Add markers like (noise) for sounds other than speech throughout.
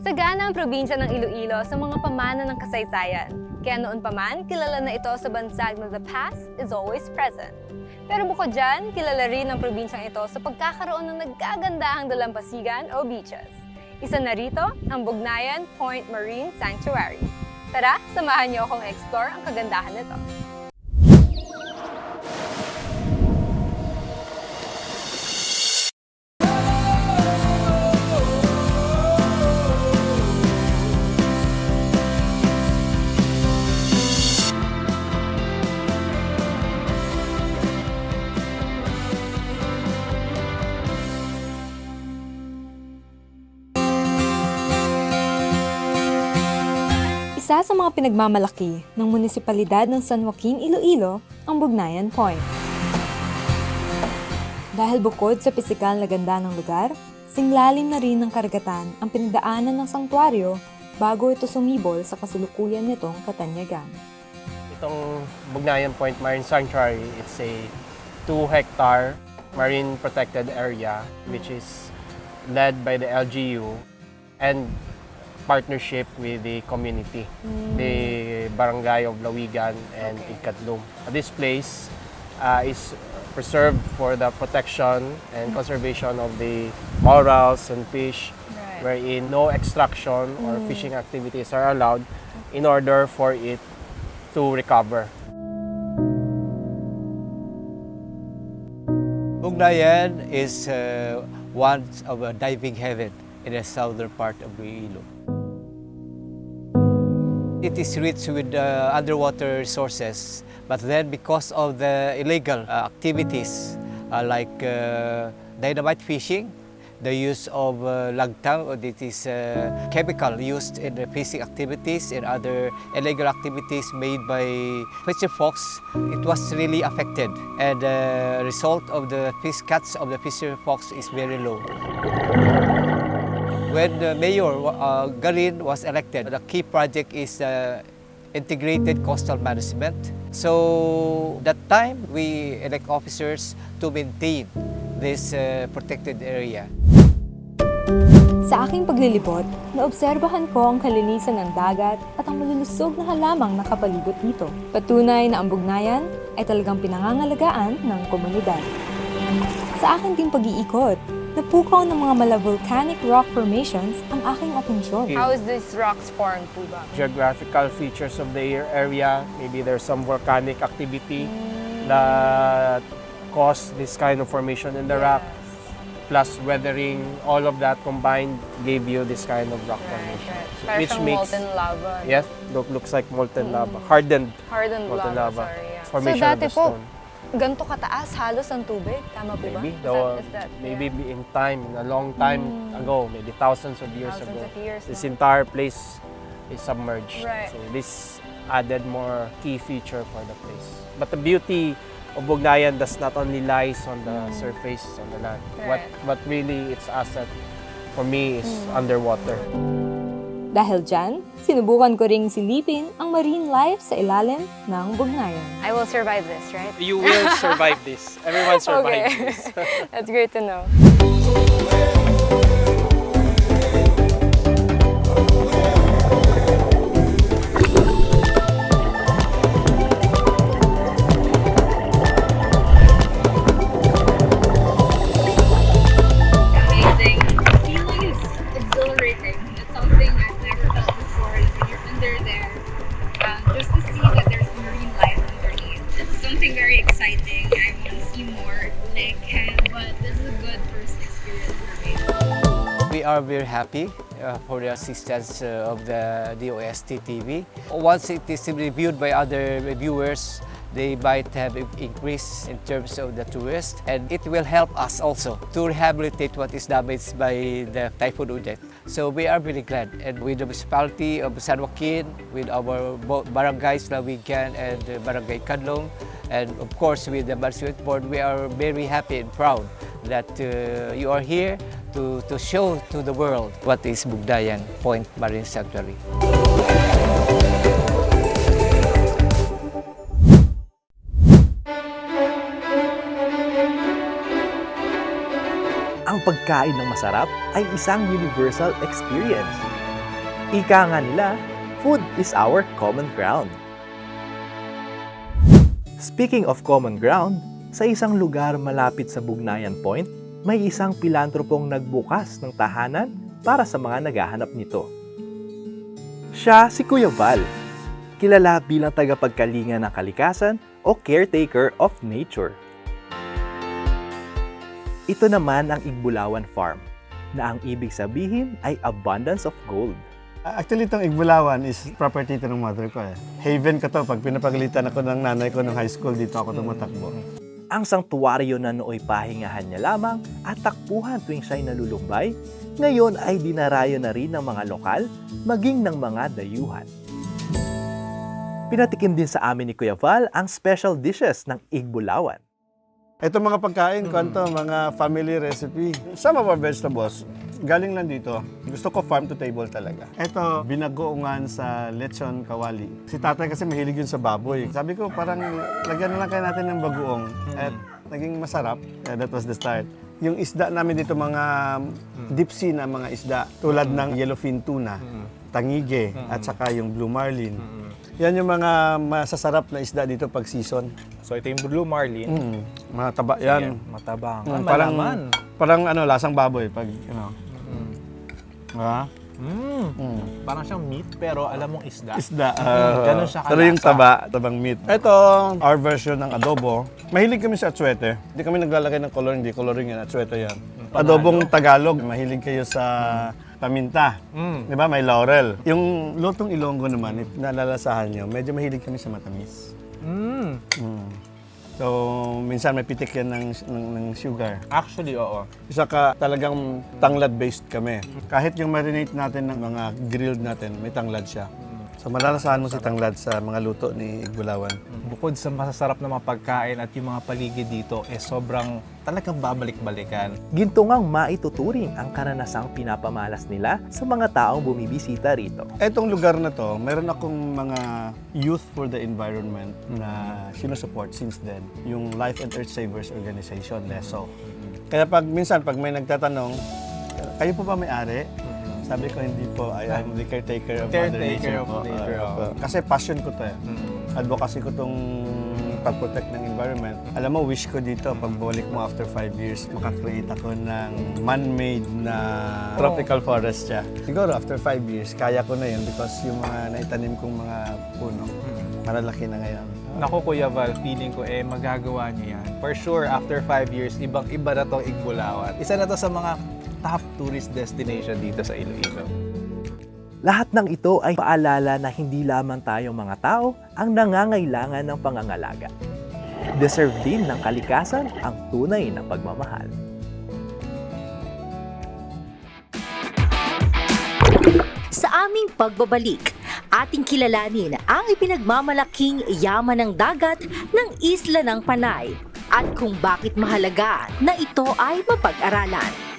Sagana ang probinsya ng Iloilo sa mga pamana ng kasaysayan. Kaya noon pa man, kilala na ito sa bansag na the past is always present. Pero bukod dyan, kilala rin ang probinsyang ito sa pagkakaroon ng nagkagandahang dalampasigan o beaches. Isa na rito ang Bugnayan Point Marine Sanctuary. Tara, samahan niyo akong explore ang kagandahan nito. Mga pinagmamalaki ng munisipalidad ng San Joaquin, Iloilo ang Bugnayan Point. Dahil bukod sa pisikal na ganda ng lugar, singlalim na rin ng karagatan ang pinagdaanan ng sangtuaryo bago ito sumibol sa kasalukuyan nitong katanyagan. Itong Bugnayan Point Marine Sanctuary, it's a 2 hectare marine protected area which is led by the LGU and partnership with the community, the barangay of Lawigan and Okay. Ikatlum. This place uh, is preserved for the protection and conservation of the corals and fish wherein no extraction or fishing activities are allowed in order for it to recover. Bugnayan is uh, one of a diving heaven in the southern part of Iloilo. It is rich with uh, underwater resources, but then because of the illegal uh, activities uh, like uh, dynamite fishing, the use of uh, lagtang, or is uh, chemical used in the fishing activities and other illegal activities made by fisher folks, it was really affected. And the result of the fish catch of the fisher folks is very low. When the mayor uh, Garin was elected, the key project is uh, integrated coastal management. So that time we elect officers to maintain this uh, protected area. Sa aking paglilibot, naobserbahan ko ang kalinisan ng dagat at ang malulusog na halamang nakapalibot dito. Patunay na ang bugnayan ay talagang pinangangalagaan ng komunidad. Sa aking ding pag-iikot, napukaw ng mga mala-volcanic rock formations ang aking atensyon. How is these rocks formed po ba? Geographical features of the area, maybe there's some volcanic activity that caused this kind of formation in the rock, plus weathering, all of that combined gave you this kind of rock formation. So, which makes lava. yes, look, looks like molten lava, hardened. Hardened molten lava, So formation dati of the po, ganto kataas halos ang tubig. Tama po ba? Maybe, Is though, that- is that- maybe yeah. in time, a long time ago, maybe thousands of years Thousands ago, of years this na. entire place is submerged. Right. So this added more key feature for the place. But the beauty of Bugnayan does not only lies on the surface on the land. What Mm. Right. what really its asset for me is Mm. underwater. Dahil dyan, sinubukan ko ring silipin ang marine life sa ilalim ng bugnayan. I will survive this, right? You will survive this. Everyone survives (laughs) Okay. this. (laughs) That's great to know. (laughs) very happy uh, for the assistance uh, of the DOST TV. Once it is reviewed by other reviewers, they might have in- increase in terms of the tourists and it will help us also to rehabilitate what is damaged by the Typhoon Udet. So we are really glad and with the municipality of San Joaquin, with our barangays Lawigan and Barangay Kadlong, and of course with the Municipality Board, we are very happy and proud that uh, you are here to, to show to the world what is Bugdayan Point Marine Sanctuary. Ang pagkain ng masarap ay isang universal experience. Ika nga nila, food is our common ground. Speaking of common ground, sa isang lugar malapit sa Bugnayan Point, may isang pilantropong nagbukas ng tahanan para sa mga naghahanap nito. Siya si Kuya Val, kilala bilang tagapagkalinga ng kalikasan o caretaker of nature. Ito naman ang Igbulawan Farm, na ang ibig sabihin ay abundance of gold. Actually, itong Igbulawan is property ito ng mother ko eh. Haven ko to. Pag pinapagalitan ako ng nanay ko ng high school, dito ako tumatakbo. Ang sangtuwaryo na nooy pahingahan niya lamang at takbuhan tuwing siya'y nalulumbay, ngayon ay dinarayo na rin ng mga lokal, maging ng mga dayuhan. Pinatikim din sa amin ni Kuya Val ang special dishes ng Igbulawan. Ito mga pagkain ko, to, mga family recipe. Some of our vegetables, galing lang dito. Gusto ko farm to table talaga. Ito, binagoongan sa lechon kawali. Si tatay kasi mahilig yun sa baboy. Sabi ko, parang lagyan na lang kaya natin ng bagoong. At naging masarap. Yeah, that was the start. Yung isda namin dito, mga deep sea na mga isda. Tulad ng yellowfin tuna, tangige, at saka yung blue marlin. Yan yung mga masasarap na isda dito pag season. So ito yung blue marlin. Mm, mataba yan. Yan, matabang. Mm, Ah, parang, malaman. parang ano, lasang baboy pag, you know. Ha? Mm. Mm. Parang siyang meat pero alam mong isda. Isda. Mm, (laughs) ah, ganun siya Pero yung kalasa. taba, tabang meat. Ito, our version ng adobo. Mahilig kami sa atswete. Hindi kami naglalagay ng coloring, hindi coloring yan, atswete yan. Adobong Tagalog, mahilig kayo sa paminta. Mm. Di ba? May laurel. Yung lutong Ilonggo naman, if nalalasahan nyo, medyo mahilig kami sa matamis. Mm. Mm. So, minsan may pitik yan ng, ng, ng sugar. Actually, oo. Isa ka talagang tanglad-based kami. Kahit yung marinate natin ng mga grilled natin, may tanglad siya. So malalasahan mo si tanglad sa mga luto ni Igbulawan. Bukod sa masasarap na mga pagkain at yung mga paligid dito, eh sobrang talagang babalik-balikan. Ginto ngang maituturing ang karanasang pinapamalas nila sa mga taong bumibisita rito. Etong lugar na to, meron akong mga Youth for the Environment na sinusupport since then. Yung Life and Earth Savers Organization, LESO. Kaya pag minsan, pag may nagtatanong, kayo po ba may-ari? Sabi ko, hindi po. I am the caretaker of Mother Caretaker Nature of po. nature, Ah, po. Kasi passion ko to eh. Advocacy ko tong pag-protect ng environment. Alam mo, wish ko dito, pag balik mo after five years, makakreate ako ng man-made na tropical forest siya. Siguro after five years, kaya ko na yun because yung mga naitanim kong mga puno, malalaki na ngayon. Naku Kuya Val, feeling ko eh magagawa niyo yan. For sure, after 5 years, ibang-iba na tong Igbulawan. Isa na to sa mga top tourist destination dito sa Iloilo. Lahat ng ito ay paalala na hindi lamang tayong mga tao ang nangangailangan ng pangangalaga. Deserve din ng kalikasan ang tunay na pagmamahal. Sa aming pagbabalik, ating kilalanin ang ipinagmamalaking yaman ng dagat ng Isla ng Panay at kung bakit mahalaga na ito ay mapag-aralan.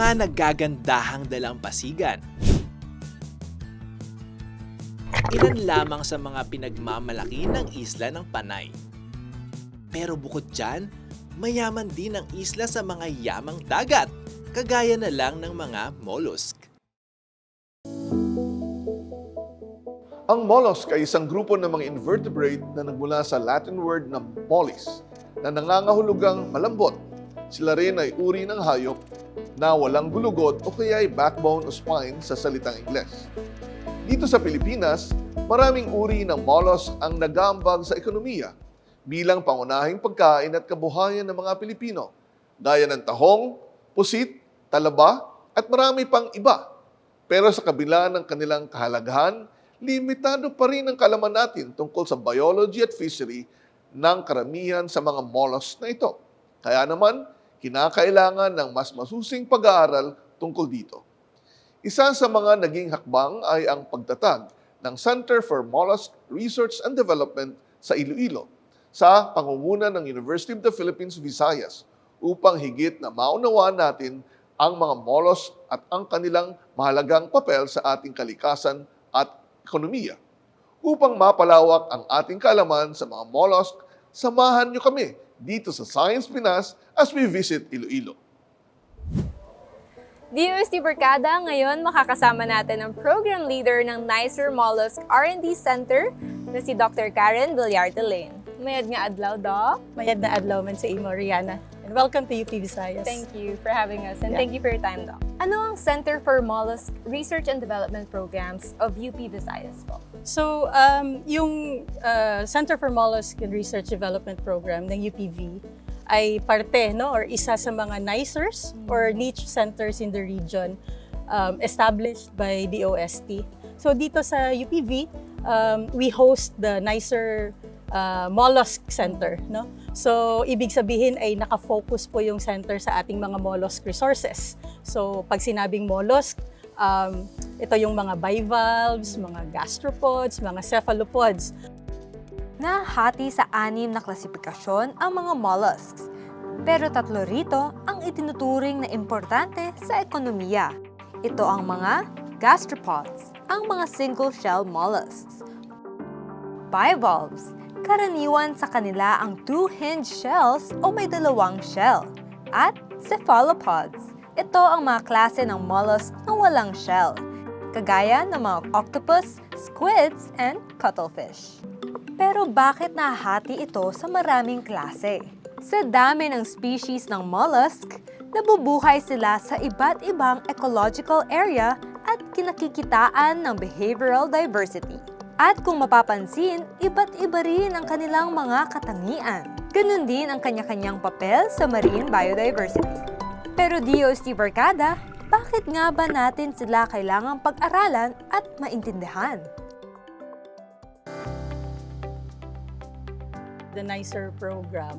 Mga naggagandahang dalampasigan. Ilan lamang sa mga pinagmamalaki ng isla ng Panay. Pero bukod dyan, mayaman din ang isla sa mga yamang dagat, kagaya na lang ng mga mollusk. Ang mollusk ay isang grupo ng mga invertebrate na nagmula sa Latin word na mollis, na nangangahulugang malambot. Sila rin ay uri ng hayop na walang gulugot o kaya ay backbone o spine sa salitang Ingles. Dito sa Pilipinas, maraming uri ng mollusk ang nagambag sa ekonomiya bilang pangunahing pagkain at kabuhayan ng mga Pilipino, gaya ng tahong, pusit, talaba, at marami pang iba. Pero sa kabila ng kanilang kahalagahan, limitado pa rin ang kalaman natin tungkol sa biology at fishery ng karamihan sa mga mollusks na ito. Kaya naman, kinakailangan ng mas masusing pag-aaral tungkol dito. Isa sa mga naging hakbang ay ang pagtatag ng Center for Mollusk Research and Development sa Iloilo sa pangunguna ng University of the Philippines, Visayas upang higit na maunawaan natin ang mga mollusk at ang kanilang mahalagang papel sa ating kalikasan at ekonomiya. Upang mapalawak ang ating kaalaman sa mga mollusk, samahan nyo kami dito sa Science Pinas as we visit Iloilo. DOST Barkada, ngayon makakasama natin ang program leader ng Nicer Mollusk R&D Center na si Dr. Karen Villarte Lane. Mayad nga adlaw, Doc. Mayad na adlaw man sa imo, Rihanna. And welcome to UP Visayas. Thank you for having us and Yeah. thank you for your time, Doc. Ano ang Center for Mollusk Research and Development Programs of UP Visayas po? So, um, yung uh, Center for Mollusk and Research Development Program ng UPV ay parte no or isa sa mga NICERS or niche centers in the region um, established by DOST. So dito sa UPV, um, we host the NICER uh, Mollusk Center, no? So ibig sabihin ay naka-focus po yung center sa ating mga mollusk resources. So pag sinabing mollusk, um, ito yung mga bivalves, mga gastropods, mga cephalopods. Nahati sa anim na klasifikasyon ang mga mollusks. Pero tatlo rito ang itinuturing na importante sa ekonomiya. Ito ang mga gastropods, ang mga single-shell mollusks. Bivalves, karaniwan sa kanila ang two-hinged shells o may dalawang shell. At cephalopods, ito ang mga klase ng mollusk na walang shell, kagaya ng mga octopus, squids, and cuttlefish. Pero bakit nahati ito sa maraming klase? Sa dami ng species ng mollusk, nabubuhay sila sa iba't ibang ecological area at kinakikitaan ng behavioral diversity. At kung mapapansin, iba't iba rin ang kanilang mga katangian. Ganun din ang kanya-kanyang papel sa marine biodiversity. Pero DOST Barkada, bakit nga ba natin sila kailangang pag-aralan at maintindihan? the NICER program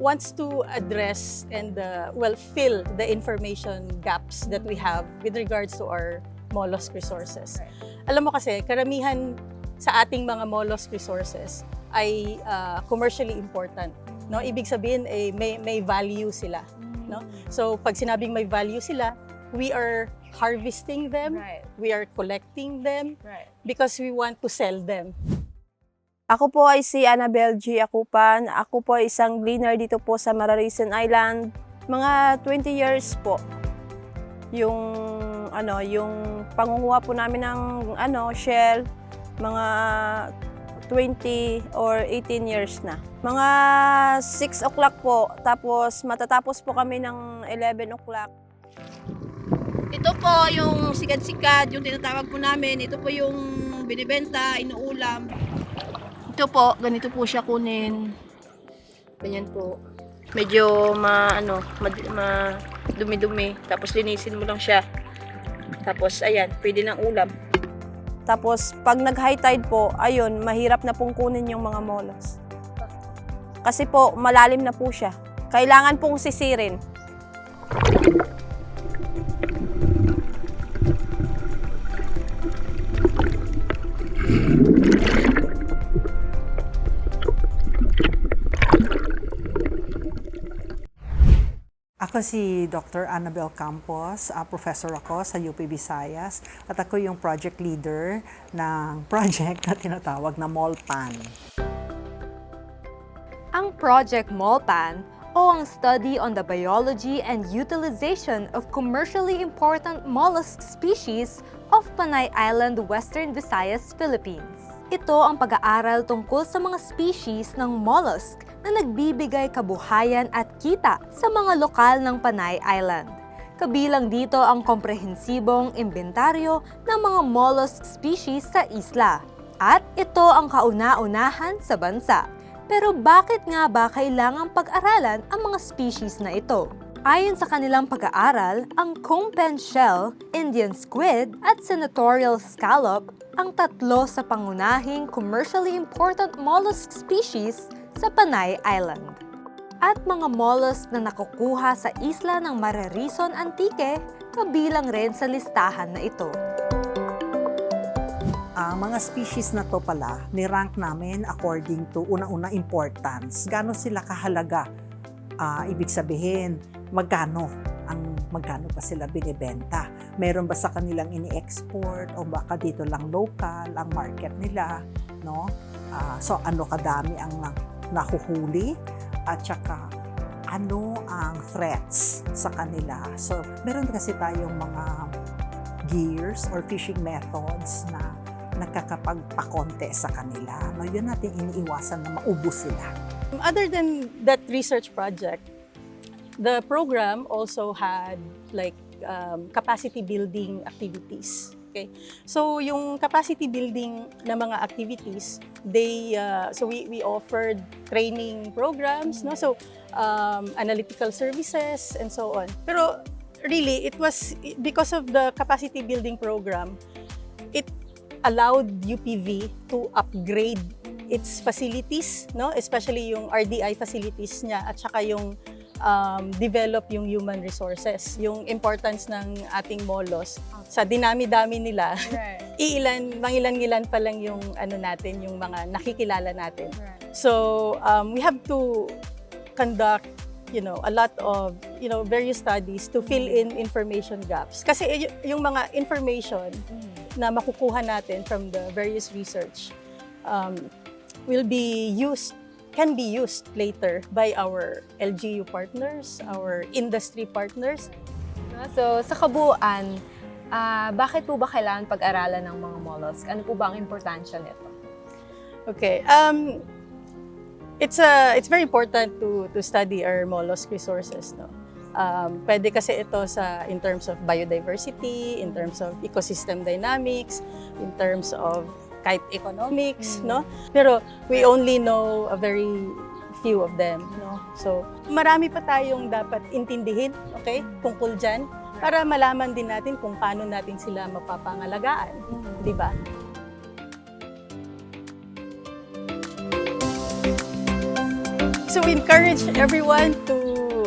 wants to address and uh, well fill the information gaps that we have with regards to our mollusk resources. Alam mo kasi karamihan sa ating mga mollusk resources ay uh, commercially important. No, ibig sabihin eh, may may value sila, no? So pag sinabing may value sila, we are harvesting them, Right, we are collecting them right. because we want to sell them. Ako po ay si Annabel G. Akupan. Ako po ay isang gleaner dito po sa Mararisen Island. Mga 20 years po. Yung ano, yung pangunguha po namin ng ano, shell mga 20 or 18 years na. Mga 6 o'clock po, tapos matatapos po kami ng 11 o'clock. Ito po yung sikat-sikat, yung tinatawag po namin. Ito po yung binibenta, inuulam. Ito po, ganito po siya kunin. Ganyan po. Medyo ma, ano, mad, ma, dumi-dumi. Tapos linisin mo lang siya. Tapos, ayan, pwede ng ulam. Tapos pag nag-high tide po, ayun, mahirap na pong kunin yung mga mollusks. Kasi po, malalim na po siya. Kailangan pong sisirin. Ako si Dr. Annabel Campos, ah, professor ako sa UP Visayas at ako yung project leader ng (laughs) project na tinatawag na MOLPAN. Ang Project MOLPAN o ang Study on the Biology and Utilization of Commercially Important Mollusk Species of Panay Island, Western Visayas, Philippines. Ito ang pag-aaral tungkol sa mga species ng mollusk na nagbibigay kabuhayan at kita sa mga lokal ng Panay Island. Kabilang dito ang komprehensibong imbentaryo ng mga mollusk species sa isla. At ito ang kauna-unahan sa bansa. Pero bakit nga ba kailangang pag-aralan ang mga species na ito? Ayon sa kanilang pag-aaral, ang cone pen shell, Indian squid at senatorial scallop ang tatlo sa pangunahing commercially important mollusk species sa Panay Island. At mga mollusk na nakukuha sa isla ng Mararison Antique kabilang rin sa listahan na ito. Ang mga species na to pala, ni-rank namin according to una-una importance. Gano'n sila kahalaga? Ah, ibig sabihin, magkano ang magkano pa sila binibenta. meron ba sa kanilang ini-export o baka dito lang local ang market nila, no? Ah, so ano kadami ang na- nahuhuli at saka ano ang threats sa kanila. So meron kasi tayong mga gears or fishing methods na nakakapagpakonte sa kanila. No, yun natin iniiwasan na maubos sila. Other than that research project, the program also had like um, capacity building activities. Okay. So yung capacity building na mga activities, they uh, so we we offered training programs, no? So um, analytical services and so on. Pero really it was because of the capacity building program, it allowed UPV to upgrade its facilities, no? Especially yung RDI facilities niya at saka yung um, develop yung human resources, yung importance ng ating molos sa dinami-dami nila. (laughs) Iilan, mangilan-ngilan pa lang yung ano natin, yung mga nakikilala natin. So, um, we have to conduct you know, a lot of, you know, various studies to fill in information gaps. Kasi yung mga information na makukuha natin from the various research um, will be used, can be used later by our LGU partners, our industry partners. So, sa kabuuan, ah, bakit po ba kailangan pag-aralan ng mga mollusk? Ano po ba ang importansya nito? Okay. Um, it's a it's very important to to study our mollusk resources, no. Um, pwede kasi ito sa in terms of biodiversity, in terms of ecosystem dynamics, in terms of kahit economics, no. Pero we only know a very few of them, no. So, marami pa tayong dapat intindihin, okay, tungkol diyan para malaman din natin kung paano natin sila mapapangalagaan, di ba? So we encourage everyone to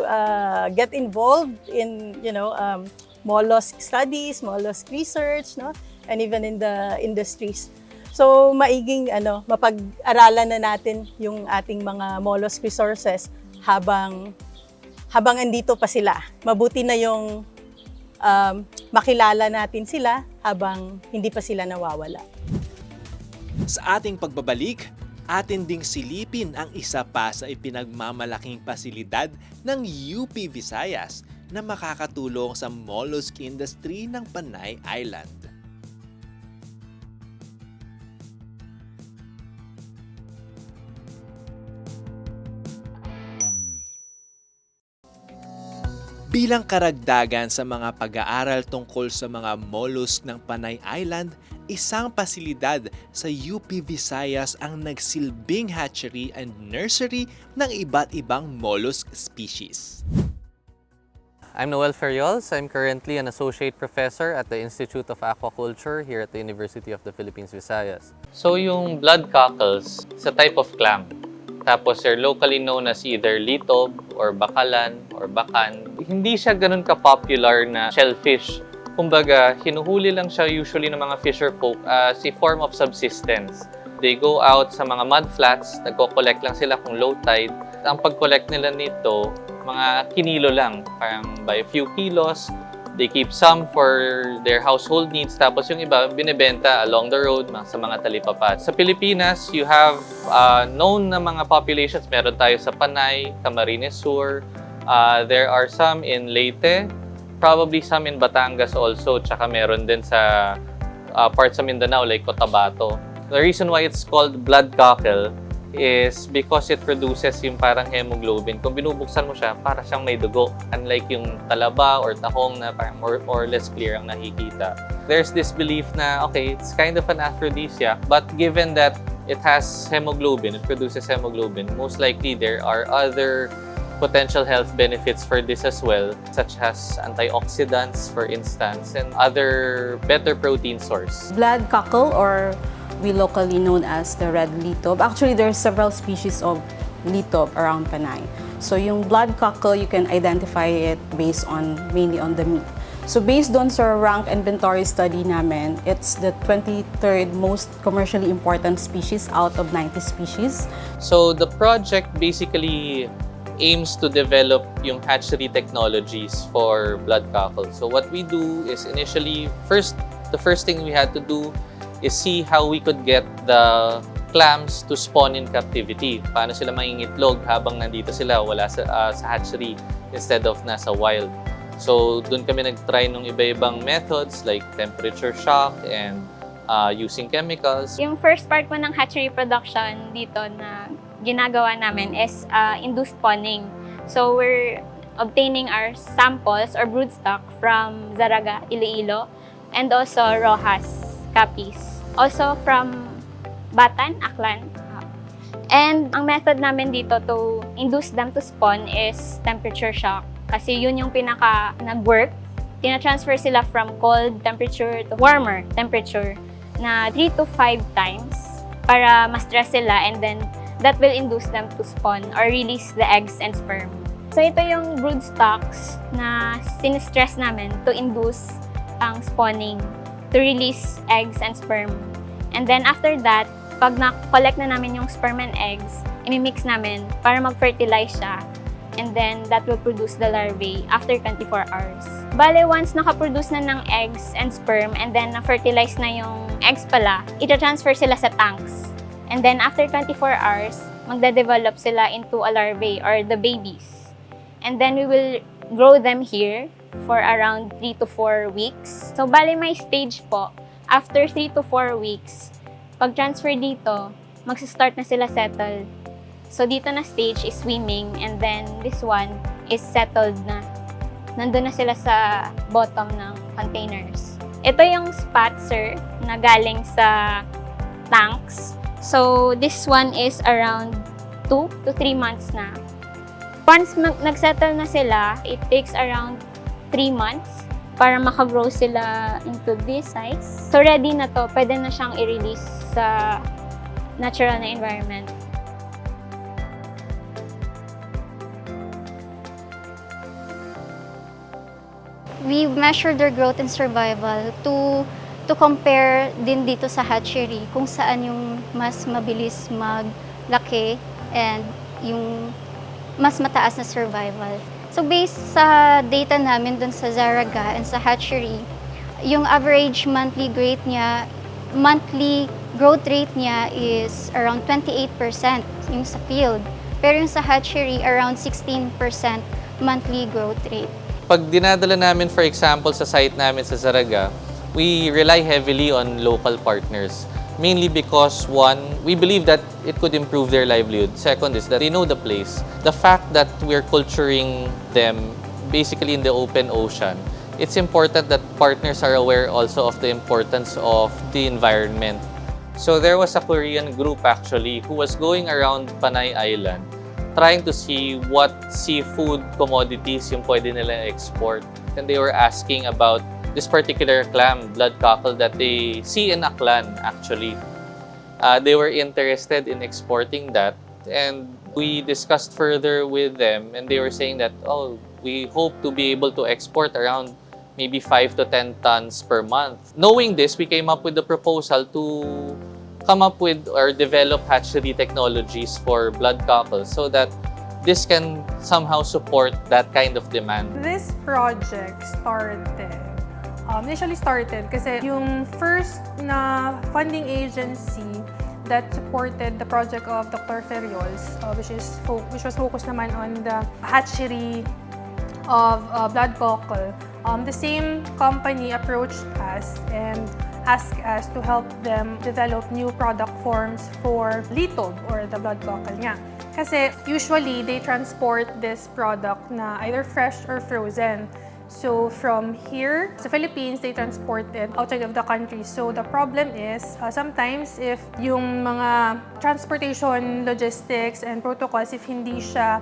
uh, get involved in, you know, um, mollusk studies, mollusk research, no, and even in the industries. So maiging ano, mapag-aralan na natin yung ating mga mollusk resources habang habang andito pa sila. Mabuti na yung um, makilala natin sila habang hindi pa sila nawawala. Sa ating pagbabalik, atin ding silipin ang isa pa sa ipinagmamalaking pasilidad ng UP Visayas na makakatulong sa mollusk industry ng Panay Island. Bilang karagdagan sa mga pag-aaral tungkol sa mga mollusk ng Panay Island, isang pasilidad sa UP Visayas ang nagsilbing hatchery and nursery ng iba't ibang mollusk species. I'm Noel Ferriols. I'm currently an associate professor at the Institute of Aquaculture here at the University of the Philippines Visayas. So yung blood cockles, it's a type of clam. Tapos they're locally known as either litob or bakalan or bakan. Hindi siya ganun ka-popular na shellfish. Kumbaga, hinuhuli lang siya usually ng mga fisher folk as a form of subsistence. They go out sa mga mud flats, nagko-collect lang sila kung low tide. Ang pag-collect nila nito, mga kinilo lang, parang by a few kilos. They keep some for their household needs, tapos yung iba binebenta along the road sa mga talipapat. Sa Pilipinas, you have uh, known na mga populations. Meron tayo sa Panay, Camarines Sur. Uh, there are some in Leyte, probably some in Batangas also, tsaka meron din sa uh, parts sa Mindanao like Cotabato. The reason why it's called blood cockle is because it produces yung parang hemoglobin. Kung binubuksan mo siya, para siyang may dugo. Unlike yung talaba or tahong na parang more or less clear ang nakikita. There's this belief na, okay, it's kind of an aphrodisiac, but given that it has hemoglobin, it produces hemoglobin, most likely there are other potential health benefits for this as well, such as antioxidants, for instance, and other better protein source. blood cockle or we locally known as the red litob. Actually, there are several species of litob around Panay. So yung blood cockle, you can identify it based on mainly on the meat. So based on sa rank inventory study namin, it's the 23rd most commercially important species out of 90 species. So the project basically aims to develop yung hatchery technologies for blood cockles. So what we do is initially, first, the first thing we had to do is see how we could get the clams to spawn in captivity. Paano sila mangingitlog habang nandito sila, wala sa, ah, sa hatchery instead of nasa wild. So, doon kami nag-try ng iba-ibang methods like temperature shock and uh, using chemicals. Yung first part po ng hatchery production dito na ginagawa namin is uh, induced spawning. So we're obtaining our samples or broodstock from Zaraga, Iloilo, and also Rojas, Capiz. Also from Batan, Aklan. And ang method namin dito to induce them to spawn is temperature shock. Kasi yun yung pinaka nag-work. Tina-transfer sila from cold temperature to warmer temperature na 3 to 5 times para ma-stress sila and then that will induce them to spawn or release the eggs and sperm. So ito yung brood stocks na sinistress namin to induce ang spawning, to release eggs and sperm. And then after that, pag na-collect na namin yung sperm and eggs, imimix namin para mag-fertilize siya. And then that will produce the larvae after 24 hours. Bale, once nakaproduce na ng eggs and sperm and then na-fertilize na yung eggs pala, ita-transfer sila sa tanks. And then after 24 hours, magda-develop sila into a larvae or the babies. And then we will grow them here for around 3 to 4 weeks. So bali may stage po, after 3 to 4 weeks, pag transfer dito, magsa-start na sila settle. So dito na stage is swimming and then this one is settled na. Nandun na sila sa bottom ng containers. Ito yung spatzer na galing sa tanks. So this one is around 2 to 3 months na. Once nagsettle na sila, it takes around 3 months para makagrow sila into this size. So ready na to, pwede na siyang i-release sa natural na environment. we measure their growth and survival to to compare din dito sa hatchery kung saan yung mas mabilis maglaki and yung mas mataas na survival. So based sa data namin dun sa Zaraga and sa hatchery, yung average monthly growth niya, monthly growth rate niya is around 28% yung sa field. Pero yung sa hatchery, around 16% monthly growth rate. Pag dinadala namin, for example, sa site namin sa Zaraga, we rely heavily on local partners. Mainly because, one, we believe that it could improve their livelihood. Second is that they know the place. The fact that we're culturing them basically in the open ocean, it's important that partners are aware also of the importance of the environment. So there was a Korean group actually who was going around Panay Island trying to see what seafood commodities yung pwede nila export. And they were asking about this particular clam, blood cockle, that they see in Aklan, actually. Uh, they were interested in exporting that. And we discussed further with them, and they were saying that, oh, we hope to be able to export around maybe 5 to 10 tons per month. Knowing this, we came up with the proposal to come up with or develop hatchery technologies for blood cockles so that this can somehow support that kind of demand. This project started, um, initially started kasi yung first na funding agency that supported the project of Dr. Ferriols, uh, which, is which was focused naman on the hatchery of uh, blood cockle. Um, the same company approached us and asked us to help them develop new product forms for litob or the blood cockle nga. Kasi usually they transport this product na either fresh or frozen. So from here sa Philippines, they transport it outside of the country. So the problem is uh, sometimes if yung mga transportation logistics and protocols if hindi siya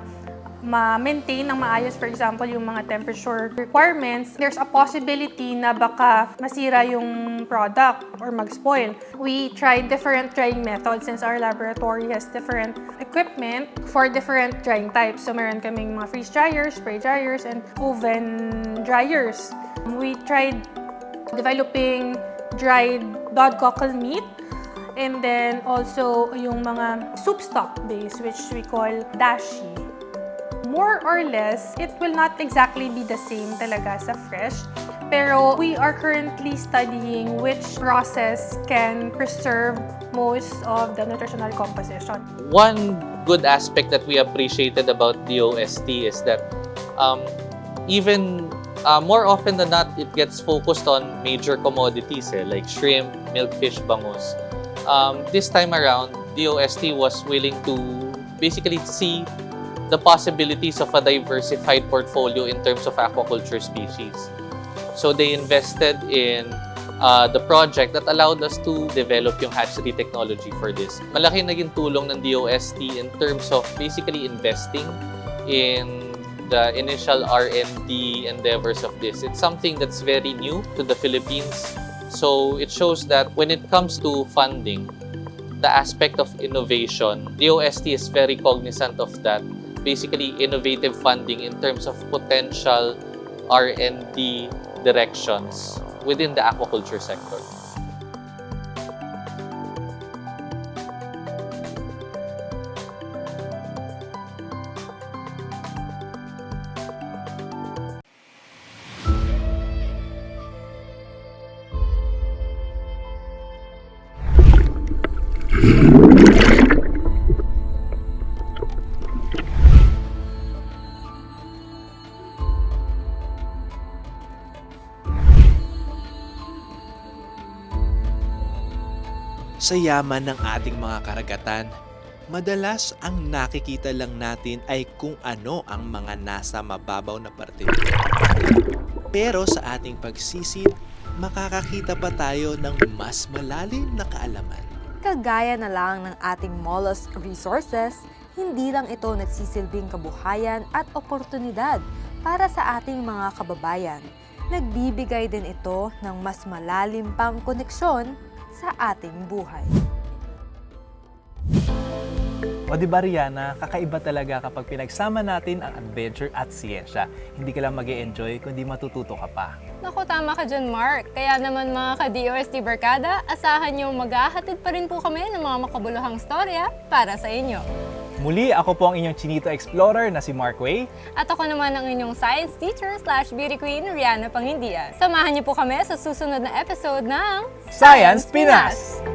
ma-maintain ng maayos, for example, yung mga temperature requirements, there's a possibility na baka masira yung product or mag-spoil. We tried different drying methods since our laboratory has different equipment for different drying types. So, meron kaming mga freeze dryers, spray dryers, and oven dryers. We tried developing dried blood cockle meat and then also yung mga soup stock base which we call dashi more or less, it will not exactly be the same talaga sa fresh. Pero we are currently studying which process can preserve most of the nutritional composition. One good aspect that we appreciated about DOST is that um, even uh, more often than not, it gets focused on major commodities eh, like shrimp, milkfish, bangus. Um, this time around, DOST was willing to basically see the possibilities of a diversified portfolio in terms of aquaculture species. So they invested in uh, the project that allowed us to develop yung hatchery technology for this. Malaki naging tulong ng DOST in terms of basically investing in the initial R&D endeavors of this. It's something that's very new to the Philippines. So it shows that when it comes to funding, the aspect of innovation, DOST is very cognizant of that. Basically, innovative funding in terms of potential R&D directions within the aquaculture sector. Sa yaman ng ating mga karagatan, madalas ang nakikita lang natin ay kung ano ang mga nasa mababaw na parte. Pero sa ating pagsisid, makakakita pa tayo ng mas malalim na kaalaman. Kagaya na lang ng ating mollusk resources, hindi lang ito nagsisilbing kabuhayan at oportunidad para sa ating mga kababayan. Nagbibigay din ito ng mas malalim pang koneksyon sa ating buhay. O di ba Rihanna, kakaiba talaga kapag pinagsama natin ang adventure at siyensya. Hindi ka lang mag enjoy kundi matututo ka pa. Naku, tama ka dyan, Mark. Kaya naman mga ka-DOST Barkada, asahan niyo maghahatid pa rin po kami ng mga makabuluhang storya para sa inyo. Muli, ako po ang inyong Chinito Explorer na si Mark Way. At ako naman ang inyong science teacher slash beauty queen, Rihanna Panghindia. Samahan niyo po kami sa susunod na episode ng Science Pinas!